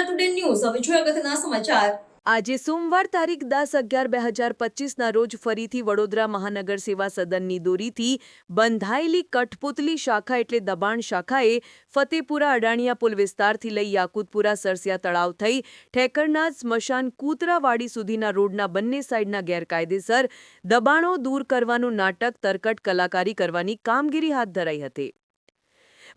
Vadodara today news હવે જોઈએ અગત્યના સમાચાર. આજે સોમવાર તારીખ દસ અગિયાર બે હજાર પચીસના રોજ ફરીથી વડોદરા મહાનગર સેવા સદનની દોરીથી બંધાયેલી કઠપુતલી શાખા એટલે દબાણ શાખાએ ફતેપુરા, અડાણિયા પુલ વિસ્તારથી લઈ યાકુતપુરા, સરસિયા તળાવ થઈ ઠેકરના સ્મશાન કૂતરાવાડી સુધીના રોડના બંને સાઈડના ગેરકાયદેસર દબાણો દૂર કરવાનું નાટક, તરકટ, કલાકારી કરવાની કામગીરી હાથ ધરાઈ હતી.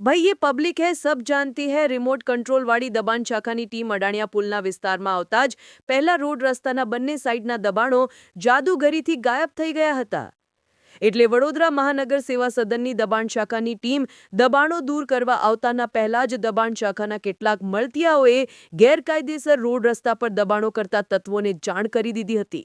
ભાઈ ये पब्लिक है सब जानती है રિમોટ કંટ્રોલ વાળી દબાણ શાખાની ટીમ અડાણિયા પુલના વિસ્તારમાં આવતા જ પહેલા રોડ રસ્તાના બંને સાઈડના દબાણો જાદુગરીથી ગાયબ થઈ ગયા હતા એટલે વડોદરા મહાનગર સેવા સદનની દબાણ શાખાની ટીમ દબાણો દૂર કરવા આવતાના પહેલા જ દબાણ શાખાના કેટલાક મળતિયાઓએ ગેરકાયદેસર રોડ રસ્તા પર દબાણો કરતા તત્વોને જાણ કરી દીધી હતી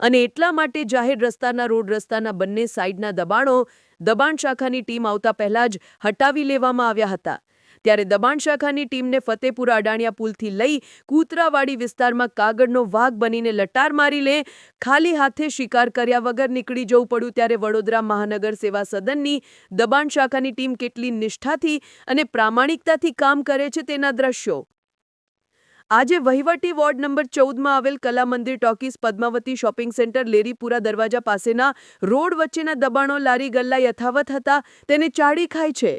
અને એટલા માટે જાહેર રસ્તાના, રોડ રસ્તાના બંને સાઈડના દબાણો દબાણ શાખાની ટીમ આવતા પહેલા જ હટાવી લેવામાં આવ્યા હતા. ત્યારે દબાણ શાખાની ટીમને ફતેપુરા અડાણિયા પુલથી લઈ કૂતરાવાડી વિસ્તારમાં કાગળનો વાઘ બનીને લટાર મારી લે, ખાલી હાથે શિકાર કર્યા વગર નીકળી જવું પડ્યું ત્યારે વડોદરા મહાનગર સેવા સદનની દબાણ શાખાની ટીમ કેટલી નિષ્ઠાથી અને પ્રામાણિકતાથી કામ કરે છે તેના દ્રશ્યો. આજે વહીવટી વોર્ડ નંબર ચૌદમાં આવેલ Kala Mandir talkies Padmavati shopping centre Leripura Darwaja પાસેના રોડ વચ્ચેના દબાણો લારી ગલ્લા યથાવત હતા, તેને ચાડી ખાય છે.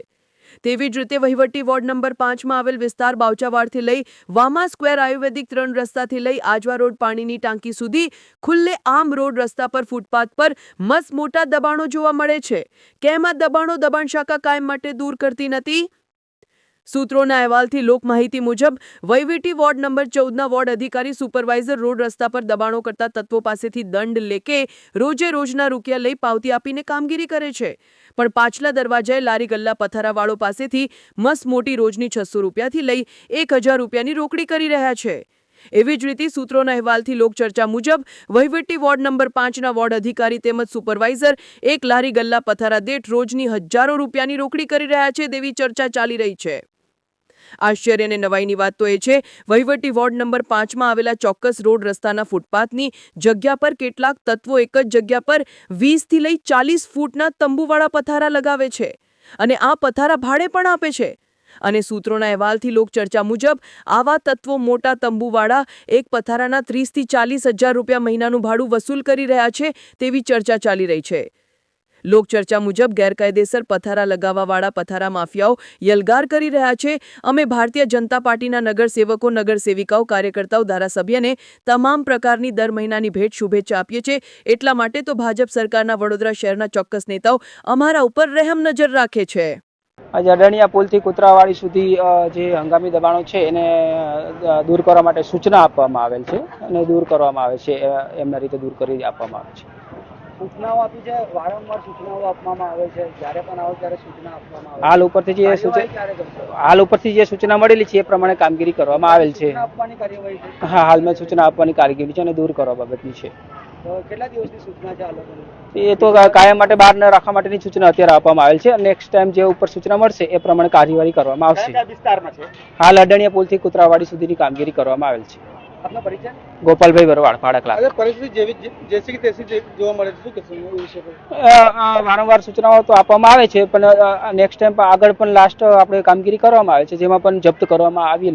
તેવી જ રીતે વહીવટી વોર્ડ નંબર પાંચમાં આવેલ વિસ્તાર બાવચાવાડથી લઈ વામા સ્ક્વેર આયુર્વેદિક ત્રણ રસ્તાથી લઈ આજવા રોડ પાણીની ટાંકી સુધી ખુલ્લે આમ રોડ રસ્તા પર ફૂટપાથ પર મસ્ત મોટા દબાણો જોવા મળે છે. કેમ આ દબાણો દબાણ શાખા કાયમ માટે દૂર કરતી નથી? સૂત્રોના અહેવાલથી લોકમાહિતી મુજબ, વહીવટી વોર્ડ નંબર ચૌદના વોર્ડ અધિકારી સુપરવાઇઝર રોડ રસ્તા પર દબાણો કરતા તત્વો પાસેથી દંડ લેકે રોજે રોજના રૂપિયા લઈ પાવતી આપીને કામગીરી કરે છે. પણ પાછલા દરવાજાએ લારી ગલ્લા પથારાવાળો પાસેથી મસ્ત મોટી રોજની છસો રૂપિયાથી લઈ એક હજાર રૂપિયાની રોકડી કરી રહ્યા છે. એવી જ રીતે સૂત્રોના અહેવાલથી લોકચર્ચા મુજબ, વહીવટી વોર્ડ નંબર પાંચના વોર્ડ અધિકારી તેમજ સુપરવાઇઝર એક લારી ગલ્લા પથારા દેઠ રોજની હજારો રૂપિયાની રોકડી કરી રહ્યા છે તેવી ચર્ચા ચાલી રહી છે. આશ્ચર્ય અને નવાઈની વાત તો એ છે, વહીવટી વોર્ડ નંબર પાંચમાં આવેલા ચોક્કસ રોડ રસ્તાના ફૂટપાથની જગ્યા પર કેટલાક તત્વો એક જ જગ્યા પર વીસથી લઈ ચાલીસ ફૂટના તંબુવાળા પથારા લગાવે છે અને આ પથારા ભાડે પણ આપે છે. અને સૂત્રોના અહેવાલથી લોકચર્ચા મુજબ, આવા તત્વો મોટા તંબુવાળા એક પથારાના ત્રીસથી ચાલીસ હજાર રૂપિયા મહિનાનું ભાડું વસૂલ કરી રહ્યા છે તેવી ચર્ચા ચાલી રહી છે. લોકચર્ચા મુજબ ગેરકાયદેસર પથારા લગાવવાવાળા પથારા માફિયાઓ યલગાર કરી રહ્યા છે. અમે ભારતીય જનતા પાર્ટીના નગરસેવકો, નગરસેવિકાઓ, કાર્યકર્તાઓ, ધારાસભ્યને તમામ પ્રકારની દર મહિનાની ભેટ શુભેચ્છા આપીએ છીએ. એટલા માટે તો ભાજપ સરકારના વડોદરા શહેરના ચોક્કસ નેતાઓ અમારા ઉપર રહેમ નજર રાખે છે. આજે અડાણિયા પુલથી કૂતરાવાડી સુધી જે હંગામી દબાણો છે એને દૂર કરવા માટે સૂચના આપવામાં આવેલ છે અને દૂર કરવામાં આવે છે એમના રીતે દૂર કરી આપવામાં આવે છે. સૂચનાઓ આપી છે? વારંવાર સૂચનાઓ આપવામાં આવે છે. જ્યારે પણ આવો ત્યારે સૂચના આપવામાં આવે હાલ ઉપરથી જે સૂચના હાલ ઉપરથી જે સૂચના મળેલી છે એ પ્રમાણે કામગીરી કરવામાં આવેલ છે. આપવાની કાર્યવાહી હા હાલમાં સૂચના આપવાની કામગીરી છે અને દૂર કરવા બાબતની છે. કેટલા દિવસની સૂચના છે આ લોકોની? એ તો કાયમ માટે બહાર ન રાખવા માટેની સૂચના અત્યારે આપવામાં આવેલ છે. નેક્સ્ટ ટાઈમ જે ઉપર સૂચના મળશે એ પ્રમાણે કાર્યવાહી કરવામાં આવશે. હાલ અડાણિયા પુલથી કુતરાવાડી સુધીની કામગીરી કરવામાં આવેલ છે. આપનો પરિચય? ગોપાલભાઈ ભરવાડ ભાડા ક્લાસ પરિસ્થિતિ જેવી જેસી કે તેસી જોવા મળે છે શું કહેશો? વારંવાર સૂચનાઓ તો આપવામાં આવે છે પણ નેક્સ્ટ ટાઈમ આગળ પણ લાસ્ટ આપણે કામગીરી કરવામાં આવે છે જેમાં પણ જપ્ત કરવામાં આવેલી